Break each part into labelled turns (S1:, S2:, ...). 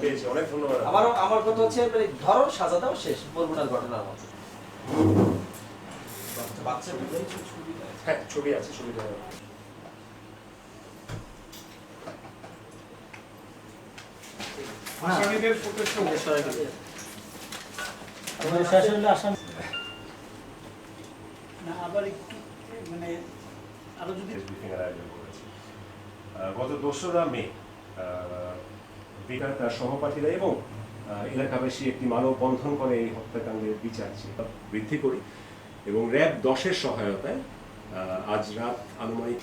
S1: পেয়েছি অনেক ধন্যবাদ
S2: আমার আমার কথা হচ্ছে মানে ধরো সাজা দাও শেষ বরগুনার ঘটনার মতো। বাচ্চা
S1: হ্যাঁ ছবি আছে ছবিটা
S3: আসামিদের প্রত্যেকটা
S4: শেষ
S3: না আবার একটু মানে আরও যদি
S1: গত দোসরা মে বিকার তার সহপাঠীরা এবং এলাকাবাসী একটি মানববন্ধন করে এই হত্যাকাণ্ডের বিচার বৃদ্ধি করি এবং র্যাব দশের সহায়তায় আজ রাত আনুমানিক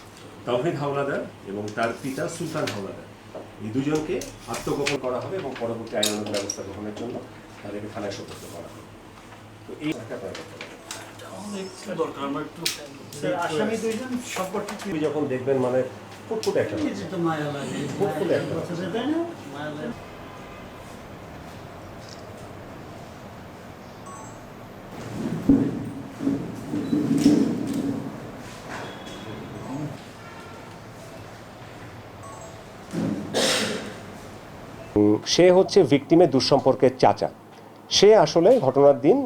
S1: তাওহিদ হাওলাদার এবং তার পিতা সুলতান হাওলাদার, এই দুজনকে আত্মগোপন করা হবে এবং পরবর্তী আইনানুগ ব্যবস্থা গ্রহণের জন্য তাদেরকে থানায় সোপর্দ করা হবে তো এই পারেন।
S3: দরকার আমার একটু আসামি দুইজন সম্পর্কে কি?
S1: যখন দেখবেন মানে ফুটফুটে একটা
S4: এই যে তো মায়া লাগে
S1: খুব
S4: মায়া
S1: খুব
S4: লাগে,
S1: একটা
S4: তাই না? মায়া লাগে।
S1: সে হচ্ছে ভিকটিমের দুঃসম্পর্কের চাচা। সে আসলে ঘটনার দিন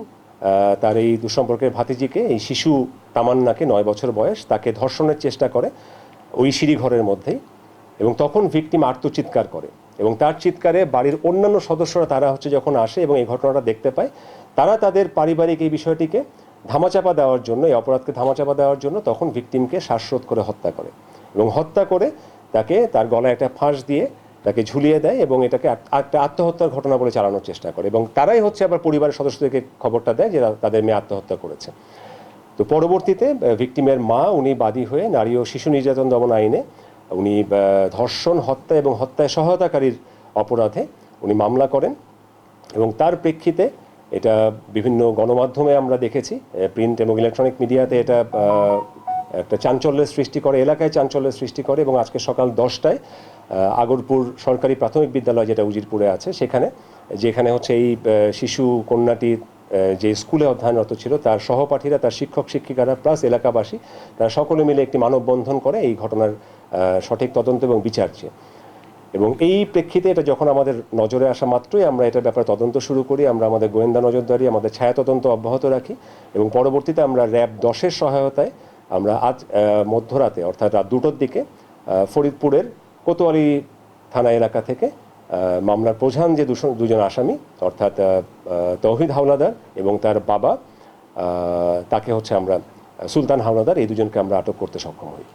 S1: তার এই দুঃসম্পর্কের ভাতিজিকে, এই শিশু তামান্নাকে নয় বছর বয়স, তাকে ধর্ষণের চেষ্টা করে ওই সিঁড়ি ঘরের মধ্যেই এবং তখন ভিকটিম আত্মচিৎকার করে এবং তার চিৎকারে বাড়ির অন্যান্য সদস্যরা তারা হচ্ছে যখন আসে এবং এই ঘটনাটা দেখতে পায়, তারা তাদের পারিবারিক এই বিষয়টিকে ধামাচাপা দেওয়ার জন্য, এই অপরাধকে ধামাচাপা দেওয়ার জন্য তখন ভিকটিমকে শ্বাসরোধ করে হত্যা করে এবং হত্যা করে তাকে তার গলায় একটা ফাঁস দিয়ে তাকে ঝুলিয়ে দেয় এবং এটাকে একটা আত্মহত্যার ঘটনা বলে চালানোর চেষ্টা করে এবং তারাই হচ্ছে আবার পরিবারের সদস্যদেরকে খবরটা দেয় যে তাদের মেয়ে আত্মহত্যা করেছে। তো পরবর্তীতে ভিকটিমের মা, উনি বাদী হয়ে নারী ও শিশু নির্যাতন দমন আইনে, উনি ধর্ষণ, হত্যা এবং হত্যায় সহায়তাকারীর অপরাধে উনি মামলা করেন এবং তার প্রেক্ষিতে এটা বিভিন্ন গণমাধ্যমে আমরা দেখেছি প্রিন্ট এবং ইলেকট্রনিক মিডিয়াতে এটা একটা চাঞ্চল্যের সৃষ্টি করে, এলাকায় চাঞ্চল্যের সৃষ্টি করে এবং আজকে সকাল দশটায় আগরপুর সরকারি প্রাথমিক বিদ্যালয় যেটা উজিরপুরে আছে, সেখানে, যেখানে হচ্ছে এই শিশু কন্যাটি যে স্কুলে অধ্যয়নরত ছিল, তার সহপাঠীরা, তার শিক্ষক, শিক্ষিকারা, প্লাস এলাকাবাসী, তারা সকলে মিলে একটি মানববন্ধন করে এই ঘটনার সঠিক তদন্ত এবং বিচার চেয়ে। এবং এই প্রেক্ষিতে এটা যখন আমাদের নজরে আসা মাত্রই আমরা এটার ব্যাপারে তদন্ত শুরু করি, আমরা আমাদের গোয়েন্দা নজরদারি, আমাদের ছায়া তদন্ত অব্যাহত রাখি এবং পরবর্তীতে আমরা র্যাব দশের সহায়তায় আমরা আজ মধ্যরাতে, অর্থাৎ রাত দুটোর দিকে ফরিদপুরের কোতোয়ালি থানা এলাকা থেকে মামলার প্রধান যে দুজন আসামি, অর্থাৎ তৌহিদ হাওলাদার এবং তার বাবা তাকে হচ্ছে আমরা, সুলতান হাওলাদার, এই দুজনকে আমরা আটক করতে সক্ষম হই।